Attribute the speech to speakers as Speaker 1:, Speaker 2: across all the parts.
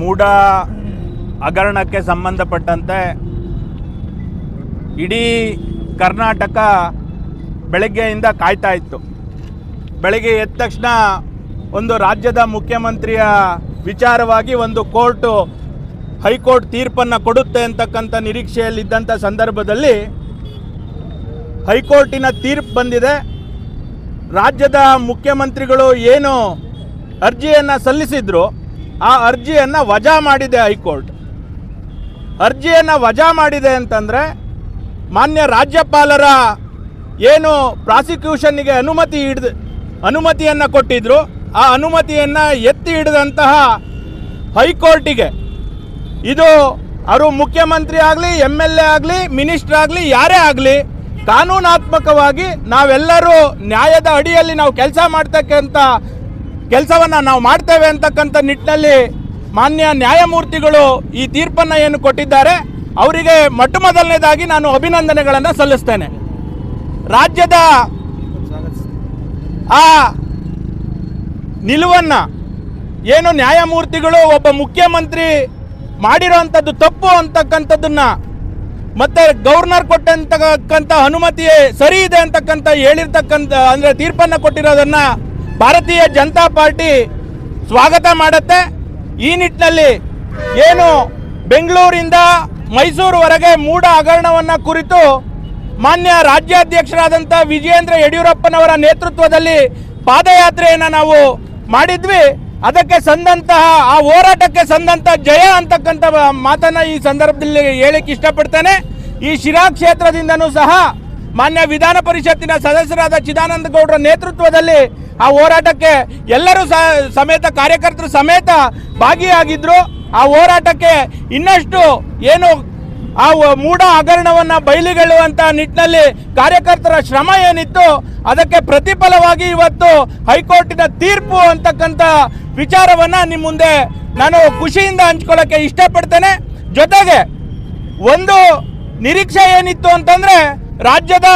Speaker 1: ಮೂಡ ಹಗರಣಕ್ಕೆ ಸಂಬಂಧಪಟ್ಟಂತೆ ಇಡೀ ಕರ್ನಾಟಕ ಬೆಳಗ್ಗೆಯಿಂದ ಕಾಯ್ತಾ ಇತ್ತು. ಬೆಳಗ್ಗೆ ಎದ್ದ ತಕ್ಷಣ ಒಂದು ರಾಜ್ಯದ ಮುಖ್ಯಮಂತ್ರಿಯ ವಿಚಾರವಾಗಿ ಒಂದು ಕೋರ್ಟು ಹೈಕೋರ್ಟ್ ತೀರ್ಪನ್ನು ಕೊಡುತ್ತೆ ಅಂತಕ್ಕಂಥ ನಿರೀಕ್ಷೆಯಲ್ಲಿದ್ದಂಥ ಸಂದರ್ಭದಲ್ಲಿ ಹೈಕೋರ್ಟಿನ ತೀರ್ಪು ಬಂದಿದೆ. ರಾಜ್ಯದ ಮುಖ್ಯಮಂತ್ರಿಗಳು ಏನು ಅರ್ಜಿಯನ್ನು ಸಲ್ಲಿಸಿದ್ರು, ಆ ಅರ್ಜಿಯನ್ನು ವಜಾ ಮಾಡಿದೆ ಹೈಕೋರ್ಟ್. ಅರ್ಜಿಯನ್ನು ವಜಾ ಮಾಡಿದೆ ಅಂತಂದರೆ ಮಾನ್ಯ ರಾಜ್ಯಪಾಲರ ಏನು ಪ್ರಾಸಿಕ್ಯೂಷನ್ನಿಗೆ ಅನುಮತಿ ಹಿಡಿದು, ಅನುಮತಿಯನ್ನು ಕೊಟ್ಟಿದ್ರು, ಆ ಅನುಮತಿಯನ್ನು ಎತ್ತಿ ಹಿಡಿದಂತಹ ಹೈಕೋರ್ಟಿಗೆ. ಇದು ಅವರು ಮುಖ್ಯಮಂತ್ರಿ ಆಗಲಿ ಎಂ ಎಲ್ ಎ ಆಗಲಿ, ಮಿನಿಸ್ಟ್ರ್ ಆಗಲಿ, ಯಾರೇ ಆಗಲಿ ಕಾನೂನಾತ್ಮಕವಾಗಿ ನಾವೆಲ್ಲರೂ ನ್ಯಾಯದ ಅಡಿಯಲ್ಲಿ ನಾವು ಕೆಲಸ ಮಾಡ್ತಕ್ಕಂಥ ಕೆಲಸವನ್ನು ನಾವು ಮಾಡ್ತೇವೆ ಅಂತಕ್ಕಂಥ ನಿಟ್ಟಿನಲ್ಲಿ ಮಾನ್ಯ ನ್ಯಾಯಮೂರ್ತಿಗಳು ಈ ತೀರ್ಪನ್ನು ಏನು ಕೊಟ್ಟಿದ್ದಾರೆ, ಅವರಿಗೆ ಮೊಟ್ಟ ಮೊದಲನೇದಾಗಿ ನಾನು ಅಭಿನಂದನೆಗಳನ್ನು ಸಲ್ಲಿಸ್ತೇನೆ. ರಾಜ್ಯದ ಆ ನಿಲುವನ್ನು ಏನು ನ್ಯಾಯಮೂರ್ತಿಗಳು, ಒಬ್ಬ ಮುಖ್ಯಮಂತ್ರಿ ಮಾಡಿರೋವಂಥದ್ದು ತಪ್ಪು ಅಂತಕ್ಕಂಥದ್ದನ್ನ ಮತ್ತೆ ಗವರ್ನರ್ ಕೊಟ್ಟಂತಕ್ಕಂಥ ಅನುಮತಿ ಸರಿ ಇದೆ ಅಂತಕ್ಕಂಥ ಹೇಳಿರ್ತಕ್ಕಂಥ, ಅಂದರೆ ತೀರ್ಪನ್ನು ಕೊಟ್ಟಿರೋದನ್ನ ಭಾರತೀಯ ಜನತಾ ಪಾರ್ಟಿ ಸ್ವಾಗತ ಮಾಡುತ್ತೆ. ಈ ನಿಟ್ಟಿನಲ್ಲಿ ಏನು ಬೆಂಗಳೂರಿಂದ ಮೈಸೂರುವರೆಗೆ ಮೂಢ ಹಗರಣವನ್ನು ಕುರಿತು ಮಾನ್ಯ ರಾಜ್ಯಾಧ್ಯಕ್ಷರಾದಂಥ ವಿಜಯೇಂದ್ರ ಯಡಿಯೂರಪ್ಪನವರ ನೇತೃತ್ವದಲ್ಲಿ ಪಾದಯಾತ್ರೆಯನ್ನು ನಾವು ಮಾಡಿದ್ವಿ. ಅದಕ್ಕೆ ಸಂದಂತಹ, ಆ ಹೋರಾಟಕ್ಕೆ ಸಂದಂತ ಜಯ ಅಂತಕ್ಕಂಥ ಮಾತನ್ನ ಈ ಸಂದರ್ಭದಲ್ಲಿ ಹೇಳಕ್ಕೆ ಇಷ್ಟಪಡ್ತೇನೆ. ಈ ಶಿರಾ ಕ್ಷೇತ್ರದಿಂದನೂ ಸಹ ಮಾನ್ಯ ವಿಧಾನ ಪರಿಷತ್ತಿನ ಸದಸ್ಯರಾದ ಚಿದಾನಂದ ಗೌಡರ ನೇತೃತ್ವದಲ್ಲಿ ಆ ಹೋರಾಟಕ್ಕೆ ಎಲ್ಲರೂ ಸಮೇತ ಕಾರ್ಯಕರ್ತರು ಸಮೇತ ಭಾಗಿಯಾಗಿದ್ರು. ಆ ಹೋರಾಟಕ್ಕೆ ಇನ್ನಷ್ಟು ಏನು ಆ ಮೂಢ ಹಗರಣವನ್ನು ಬಯಲಿಗೆಳುವಂತ ನಿಟ್ಟಿನಲ್ಲಿ ಕಾರ್ಯಕರ್ತರ ಶ್ರಮ ಏನಿತ್ತು, ಅದಕ್ಕೆ ಪ್ರತಿಫಲವಾಗಿ ಇವತ್ತು ಹೈಕೋರ್ಟಿನ ತೀರ್ಪು ಅಂತಕ್ಕಂಥ ವಿಚಾರವನ್ನ ನಿಮ್ಮ ಮುಂದೆ ನಾನು ಖುಷಿಯಿಂದ ಹಂಚ್ಕೊಳ್ಳೋಕೆ ಇಷ್ಟಪಡ್ತೇನೆ. ಜೊತೆಗೆ ಒಂದು ನಿರೀಕ್ಷೆ ಏನಿತ್ತು ಅಂತಂದ್ರೆ ರಾಜ್ಯದ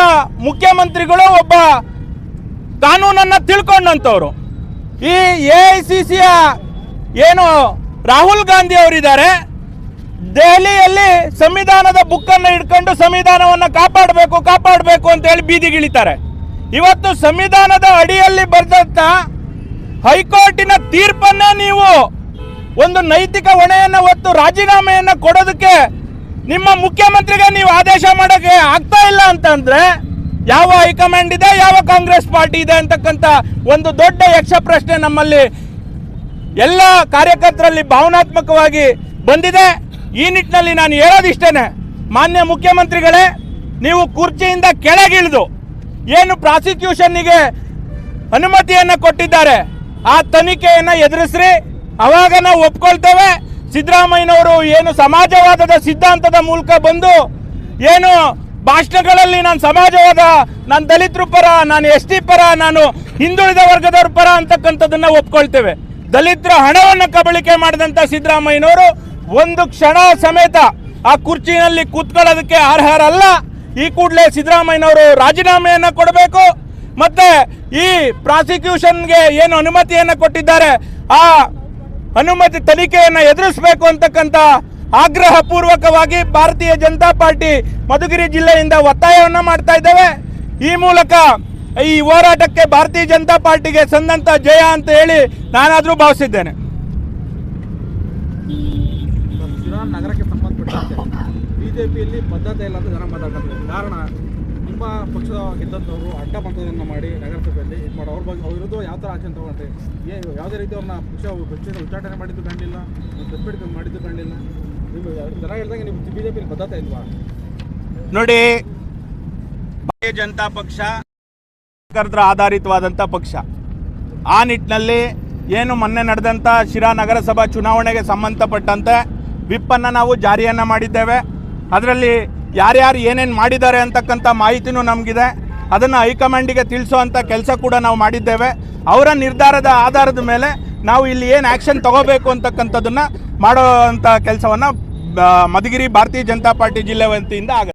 Speaker 1: ಮುಖ್ಯಮಂತ್ರಿಗಳು ಒಬ್ಬ ಕಾನೂನನ್ನ ತಿಳ್ಕೊಂಡಂಥವ್ರು ಈ ಎ ಐ ಸಿಯ ಏನು ರಾಹುಲ್ ಗಾಂಧಿ ಅವರಿದ್ದಾರೆ, ದೆಹಲಿಯಲ್ಲಿ ಸಂವಿಧಾನದ ಬುಕ್ಕನ್ನು ಇಟ್ಕೊಂಡು ಸಂವಿಧಾನವನ್ನು ಕಾಪಾಡಬೇಕು ಕಾಪಾಡಬೇಕು ಅಂತ ಹೇಳಿ ಬೀದಿಗಿಳಿತಾರೆ. ಇವತ್ತು ಸಂವಿಧಾನದ ಅಡಿಯಲ್ಲಿ ಬರೆದಂತ ಹೈಕೋರ್ಟಿನ ತೀರ್ಪನ್ನ ನೀವು ಒಂದು ನೈತಿಕ ಹೊಣೆಯನ್ನು ಹೊತ್ತು ರಾಜೀನಾಮೆಯನ್ನು ಕೊಡೋದಕ್ಕೆ ನಿಮ್ಮ ಮುಖ್ಯಮಂತ್ರಿಗೆ ನೀವು ಆದೇಶ ಮಾಡೋಕೆ ಆಗ್ತಾ ಇಲ್ಲ ಅಂತಂದ್ರೆ ಯಾವ ಹೈಕಮಾಂಡ್ ಇದೆ, ಯಾವ ಕಾಂಗ್ರೆಸ್ ಪಾರ್ಟಿ ಇದೆ ಅಂತಕ್ಕಂಥ ಒಂದು ದೊಡ್ಡ ಯಕ್ಷ ಪ್ರಶ್ನೆ ನಮ್ಮಲ್ಲಿ ಎಲ್ಲ ಕಾರ್ಯಕರ್ತರಲ್ಲಿ ಭಾವನಾತ್ಮಕವಾಗಿ ಬಂದಿದೆ. ಈ ನಿಟ್ಟಿನಲ್ಲಿ ನಾನು ಹೇಳೋದಿಷ್ಟೇನೆ, ಮಾನ್ಯ ಮುಖ್ಯಮಂತ್ರಿಗಳೇ, ನೀವು ಕುರ್ಚಿಯಿಂದ ಕೆಳಗಿಳಿದು ಏನು ಪ್ರಾಸಿಕ್ಯೂಷನ್ನಿಗೆ ಅನುಮತಿಯನ್ನು ಕೊಟ್ಟಿದ್ದಾರೆ ಆ ತನಿಖೆಯನ್ನು ಎದುರಿಸ್ರಿ. ಅವಾಗ ನಾವು ಒಪ್ಕೊಳ್ತೇವೆ. ಸಿದ್ದರಾಮಯ್ಯನವರು ಏನು ಸಮಾಜವಾದದ ಸಿದ್ಧಾಂತದ ಮೂಲಕ ಬಂದು ಏನು ಭಾಷಣಗಳಲ್ಲಿ ನಾನು ಸಮಾಜವಾದ, ನಾನು ದಲಿತರು ಪರ, ನಾನು ಎಸ್ ಟಿ ಪರ, ನಾನು ಹಿಂದುಳಿದ ವರ್ಗದವ್ರ ಪರ ಅಂತಕ್ಕಂಥದ್ದನ್ನ ಒಪ್ಕೊಳ್ತೇವೆ. ದಲಿತರ ಹಣವನ್ನು ಕಬಳಿಕೆ ಮಾಡಿದಂಥ ಸಿದ್ದರಾಮಯ್ಯನವರು ಒಂದು ಕ್ಷಣ ಸಮೇತ ಆ ಕುರ್ಚಿನಲ್ಲಿ ಕೂತ್ಕೊಳ್ಳೋದಕ್ಕೆ ಅರ್ಹರಲ್ಲ. ಈ ಕೂಡಲೇ ಸಿದ್ದರಾಮಯ್ಯನವರು ರಾಜೀನಾಮೆಯನ್ನು ಕೊಡಬೇಕು. ಮತ್ತೆ ಈ ಪ್ರಾಸಿಕ್ಯೂಷನ್ಗೆ ಏನು ಅನುಮತಿಯನ್ನು ಕೊಟ್ಟಿದ್ದಾರೆ, ಆ ಅನುಮತಿ ತನಿಖೆಯನ್ನು ಎದುರಿಸಬೇಕು ಅಂತಕ್ಕಂಥ ಆಗ್ರಹ ಪೂರ್ವಕವಾಗಿ ಭಾರತೀಯ ಜನತಾ ಪಾರ್ಟಿ ಮಧುಗಿರಿ ಜಿಲ್ಲೆಯಿಂದ ಒತ್ತಾಯವನ್ನು ಮಾಡ್ತಾ ಇದ್ದೇವೆ. ಈ ಮೂಲಕ ಈ ಹೋರಾಟಕ್ಕೆ ಭಾರತೀಯ ಜನತಾ ಪಾರ್ಟಿಗೆ ಸಂದಂತ ಜಯ ಅಂತ ಹೇಳಿ ನಾನಾದರೂ ಭಾವಿಸಿದ್ದೇನೆ.
Speaker 2: ನಗರಕ್ಕೆ ಸಂಬಂಧಪಟ್ಟಂತೆ, ಬಿಜೆಪಿಯಲ್ಲಿ ಬದ್ಧತೆ ಇಲ್ಲ ಅಂತ ಜನ ಮಾತಾಡ್ತಾರೆ ಕಾರಣ ನಿಮ್ಮ ಪಕ್ಷದ ಗೆದ್ದಂಥವ್ರು ಅಡ್ಡ ಮತದಾನ ಮಾಡಿ ನಗರಸಭೆಯಲ್ಲಿ ಇದು ಮಾಡಿ. ಅವ್ರ ಬಗ್ಗೆ ಅವ್ರ ವಿರುದ್ಧ ಯಾವ ಥರ ಆಕ್ಷನ್ ತಗೊಂಡ್ರಿ ಏ, ಯಾವುದೇ ರೀತಿ ಅವ್ರನ್ನ ಪಕ್ಷ ಪಕ್ಷದ ಉಚ್ಚಾಟನೆ ಮಾಡಿದ್ದು ಕಂಡಿಲ್ಲ ಪ್ರೆಸ್ಪೆಕ್ಟ್ ಮಾಡಿದ್ದು ಕಂಡಿಲ್ಲ ನೀವು ಜನ ಹೇಳ್ದಂಗೆ ನೀವು ಬಿ ಜೆ ಪಿಲಿ ಬದ್ಧತೆ ಇಲ್ವಾ?
Speaker 1: ನೋಡಿ, ಭಾರತೀಯ ಜನತಾ ಪಕ್ಷ ಕಾರ್ಯಕರ್ತರ ಆಧಾರಿತವಾದಂಥ ಪಕ್ಷ. ಆ ನಿಟ್ಟಿನಲ್ಲಿ ಏನು ಮೊನ್ನೆ ನಡೆದಂಥ ಶಿರಾ ನಗರಸಭಾ ಚುನಾವಣೆಗೆ ಸಂಬಂಧಪಟ್ಟಂತೆ ವಿಪ್ಪನ್ನು ನಾವು ಜಾರಿಯನ್ನು ಮಾಡಿದ್ದೇವೆ. ಅದರಲ್ಲಿ ಯಾರ್ಯಾರು ಏನೇನು ಮಾಡಿದ್ದಾರೆ ಅಂತಕ್ಕಂಥ ಮಾಹಿತಿನೂ ನಮಗಿದೆ. ಅದನ್ನು ಹೈಕಮಾಂಡಿಗೆ ತಿಳಿಸುವಂಥ ಕೆಲಸ ಕೂಡ ನಾವು ಮಾಡಿದ್ದೇವೆ. ಅವರ ನಿರ್ಧಾರದ ಆಧಾರದ ಮೇಲೆ ನಾವು ಇಲ್ಲಿ ಏನು ಆ್ಯಕ್ಷನ್ ತಗೋಬೇಕು ಅಂತಕ್ಕಂಥದ್ದನ್ನು ಮಾಡೋ ಅಂಥ ಕೆಲಸವನ್ನು ಮಧುಗಿರಿ ಭಾರತೀಯ ಜನತಾ ಪಾರ್ಟಿ ಜಿಲ್ಲೆ ವತಿಯಿಂದ ಆಗುತ್ತೆ